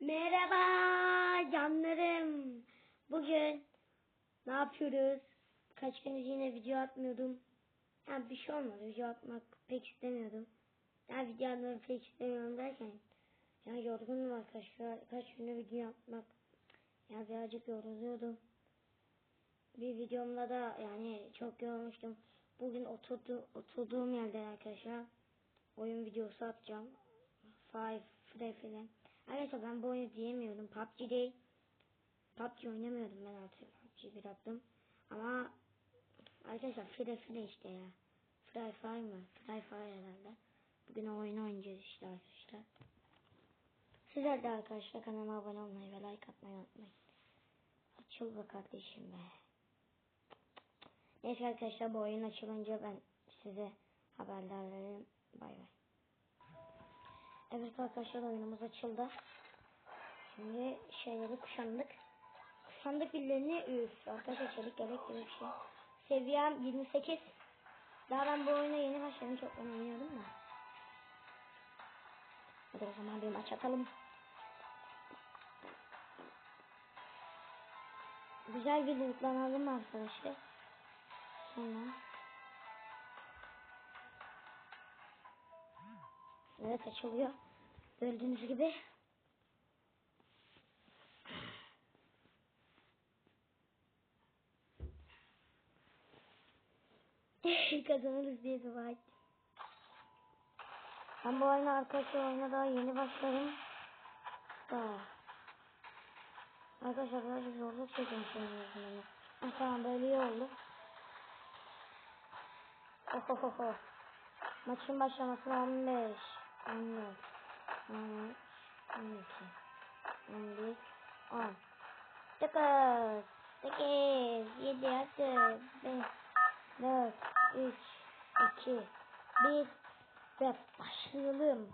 Merhaba canlarım. Bugün ne yapıyoruz? Kaç gündür yine video atmıyordum. Yani bir şey olmadı. Video atmak pek istemiyordum. Yani video atmak pek istemiyorum derken yani yorgunum arkadaşlar. Kaç gündür video atmak yani birazcık yoruluyordum. Bir videomda da yani çok yorulmuştum. Bugün oturdu, oturduğum yerde arkadaşlar oyun videosu atacağım. Five Free falan. Arkadaşlar ben bu oyunu diyemiyordum. PUBG değil. PUBG oynamıyordum ben artık. PUBG bir attım. Ama arkadaşlar Free Free işte ya. Free Fire mı? Free Fire herhalde. Bugün oyunu oynayacağız işte arkadaşlar. Sizler de arkadaşlar kanalıma abone olmayı ve like atmayı unutmayın. Açıl be kardeşim be. Neyse arkadaşlar bu oyun açılınca ben size haberdar veririm. Bay bay. Evet arkadaşlar oyunumuz açıldı. Şimdi şeyleri kuşandık. Kuşandık birilerini üf. Arkadaşlar çelik gerek gibi bir şey. Seviyem 28. Daha ben bu oyuna yeni başladım. Çok oynuyordum da. Hadi o zaman bir maç atalım. Güzel bir lootlanalım arkadaşlar. Sonra. Evet açılıyor. Gördüğünüz gibi. Kazanırız diye dua ettim. Ben bu oyunu arkadaşlar oyuna daha yeni başladım. Da. Arkadaşlar biraz zorluk çekiyorum şu an. Ha, tamam böyle iyi oldu. Ohohoho. Maçın başlamasına 15, 14, 13, 12, 11, 10. 9, 8, 7, 6, 5, 4, 3, 2, 1 ve başlayalım.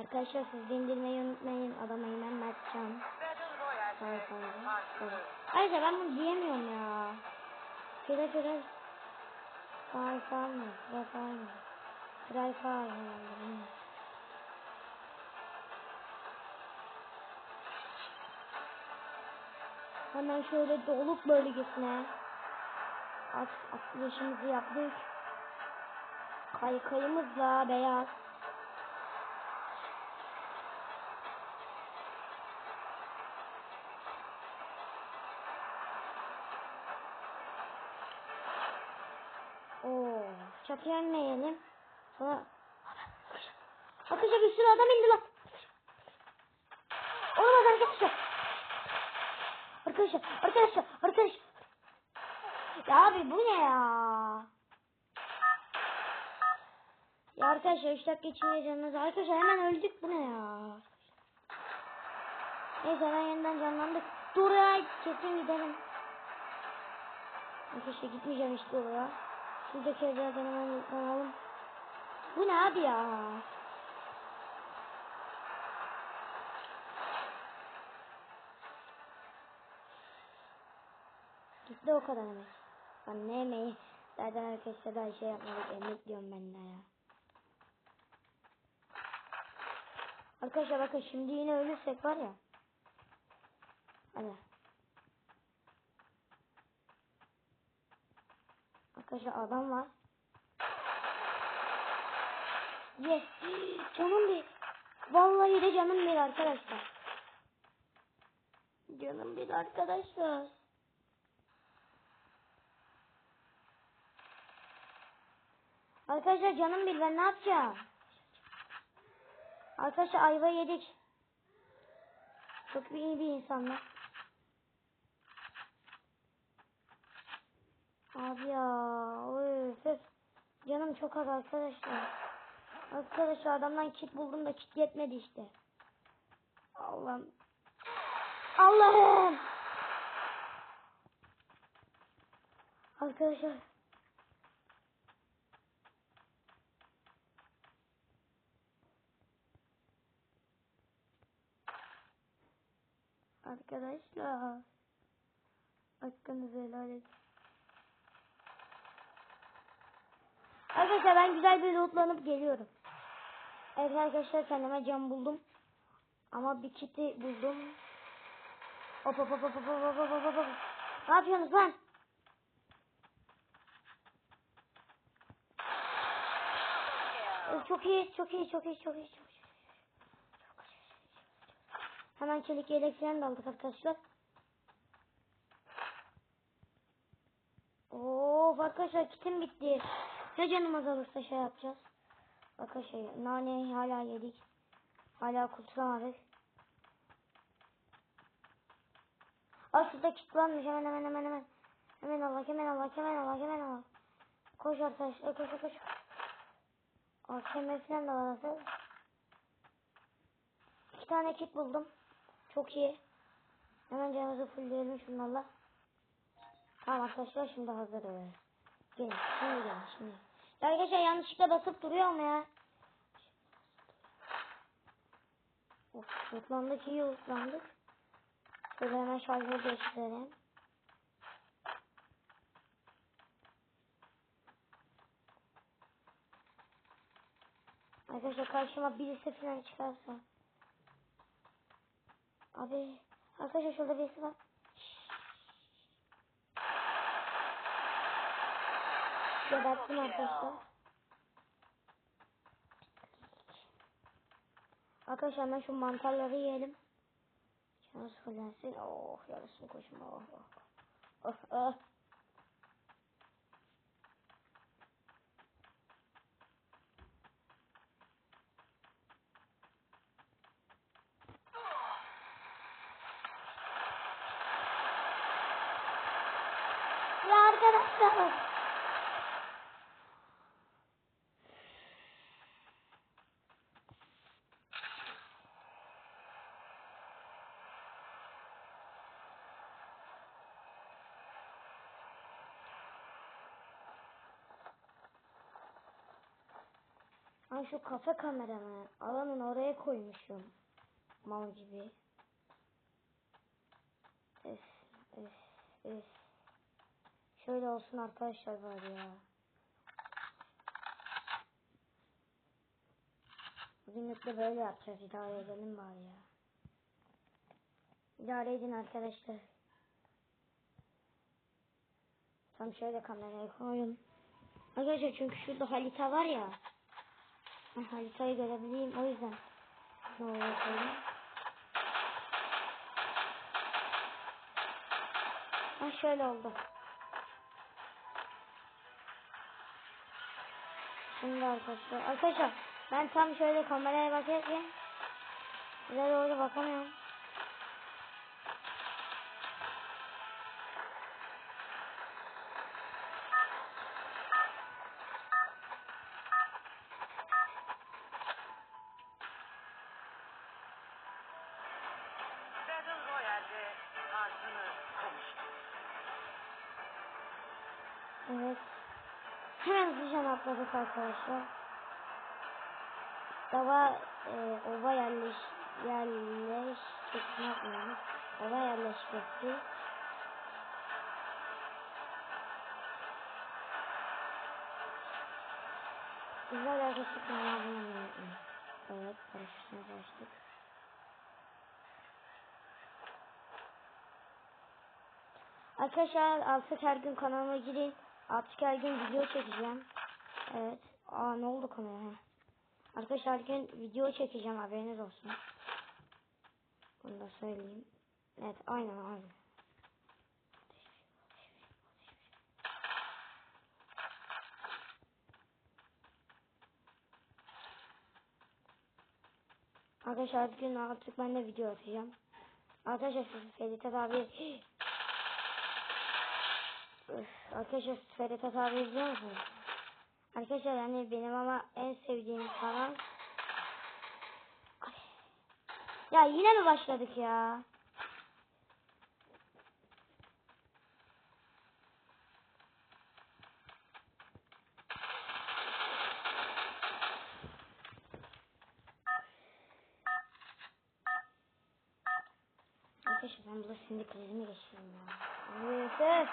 Arkadaşlar siz indirmeyi unutmayın. Adama inen Mertcan. Ayrıca ben bunu diyemiyorum ya. Şöyle şöyle. Sağ sağ mı? Sağ sağ mı? Kral sağ herhalde. Hemen şöyle doluk bölgesine at, atlayışımızı yaptık. Kaykayımızla beyaz. Oo, çatıya inmeyelim. Sonra Arkadaşlar bir sürü adam indi lan. Olamaz arkadaşlar. Arkadaşlar, arkadaşlar, arkadaşlar. Ya abi bu ne ya? Ya arkadaşlar 3 dakika içinde canınız. Arkadaşlar hemen öldük bu ne ya? Neyse hemen yeniden canlandık. Dur ya kesin gidelim. Arkadaşlar gitmeyeceğim işte oraya. Şuradaki evlerden hemen yıkanalım. Bu ne abi ya? Gitti o kadar emek. Lan ne emeği? Zaten arkadaşlar daha şey yapmadık. Emek diyorum ben de ya. Arkadaşlar bakın şimdi yine ölürsek var ya. Hadi. Arkadaşlar adam var. Yes. Canım bir. Vallahi de canım bir arkadaşlar. Canım bir arkadaşlar. Arkadaşlar canım bir ben ne yapacağım? Arkadaşlar ayva yedik. Çok iyi bir insanlar. Abi ya. Öf. Canım çok az arkadaşlar. Arkadaşlar adamdan kit buldum da kit yetmedi işte. Allah'ım. Allah'ım. Arkadaşlar. Arkadaşlar. Hakkınızı helal edin. Arkadaşlar ben güzel bir lootlanıp geliyorum. Evet arkadaşlar kendime cam buldum. Ama bir kiti buldum. Hop hop hop hop hop hop hop hop hop. Ne yapıyorsunuz lan? Çok iyi, çok iyi, çok iyi, çok iyi, çok iyi. Hemen çelik yelek falan da aldık arkadaşlar. Oo arkadaşlar kitim bitti. Ne canım azalırsa şey yapacağız. Arkadaşlar naneyi hala yedik. Hala kurtulamadık. Aa şurada varmış hemen hemen hemen hemen. Hemen Allah hemen Allah hemen Allah hemen Allah. Koş arkadaşlar koş koş. AKM falan da var aslında. İki tane kit buldum. Çok iyi. Hemen canımızı fullleyelim şunlarla. Tamam arkadaşlar şimdi hazırız. Gelin şimdi gelin şimdi. Ya arkadaşlar yanlışlıkla basıp duruyor mu ya? Of yutlandık iyi yutlandık. Şöyle hemen şarjı değiştirelim. Arkadaşlar karşıma birisi falan çıkarsa. Abi arkadaşlar şurada birisi var. Geberttim arkadaşlar. Arkadaşlar hemen şu mantarları yiyelim. Canımız fullensin. Oh yarısını koşma. Oh oh. Oh oh. Ya arkadaşlar. Ben şu kafe kameramı alanın oraya koymuşum. Mal gibi. Üf, üf, üf. Şöyle olsun arkadaşlar var ya. Bugünlük de böyle yapacağız. İdare edelim bari ya. İdare edin arkadaşlar. Tam şöyle kamerayı koyun. Arkadaşlar çünkü şurada harita var ya. Ben haritayı görebileyim o yüzden. Ne oluyor. Ha şöyle oldu. Şimdi arkadaşlar. Arkadaşlar ben tam şöyle kameraya bakarken size doğru bakamıyorum. Evet. Hemen atladık arkadaşlar. Dava e, ova yerleş yerleş ne yapmıyoruz? Ova yerleşmesi. Güzel olmayı unutmayın. Evet, paraşütüne başladık. Arkadaşlar artık her gün kanalıma girin. Artık her gün video çekeceğim. Evet. Aa ne oldu kameraya? Arkadaşlar her gün video çekeceğim haberiniz olsun. Bunu da söyleyeyim. Evet aynen aynen. Arkadaşlar her gün artık ben de video atacağım. Arkadaşlar siz Ferit abi Arkadaşlar Ferit abi izliyor musunuz? Arkadaşlar hani benim ama en sevdiğim kanal. Ya yine mi başladık ya? Arkadaşlar ben burada sinir krizimi geçiriyorum ya. Evet.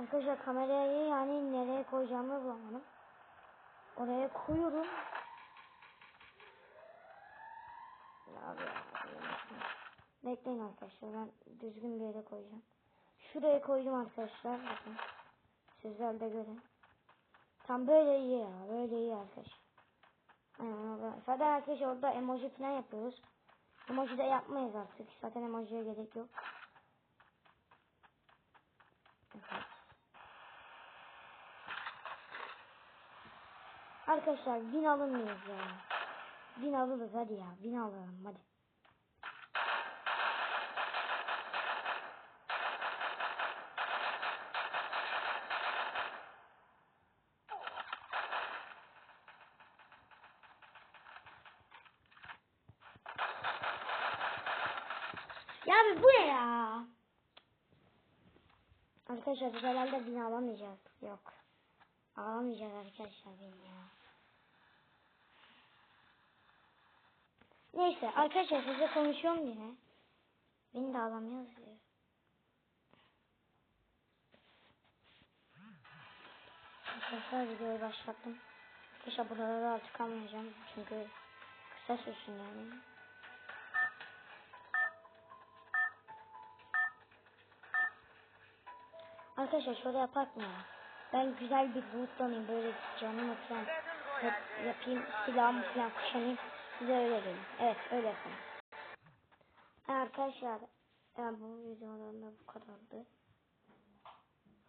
Arkadaşlar kamerayı yani nereye koyacağımı bulamadım. Oraya koyuyorum. Bekleyin arkadaşlar ben düzgün bir yere koyacağım. Şuraya koydum arkadaşlar. Bakın. Sizler de görün. Tam böyle iyi ya. Böyle iyi arkadaşlar. Aynen öyle. Zaten arkadaşlar orada emoji falan yapıyoruz. Emoji de yapmayız artık. Zaten emojiye gerek yok. Arkadaşlar bin alın mıyız ya? Bin alırız hadi ya. Bin alalım hadi. Abi bu ne ya? Arkadaşlar biz herhalde bin alamayacağız. Yok. Alamayacağız arkadaşlar bin ya. Neyse arkadaşlar size konuşuyorum yine. Beni de alamıyoruz ya. Arkadaşlar videoyu başlattım. Arkadaşlar buraları artık almayacağım. Çünkü kısa sürsün yani. Arkadaşlar şöyle yapak mı? Ben güzel bir lootlanayım böyle canımı falan hep yapayım silahımı falan kuşanayım size öyle gelin. Evet öyle yapalım. Arkadaşlar yani bu videodan da bu kadardı.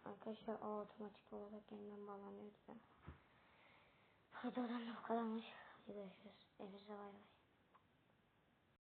Arkadaşlar o otomatik olarak yeniden bağlanıyor da. Videodan da bu kadarmış. Hadi görüşürüz. Evet.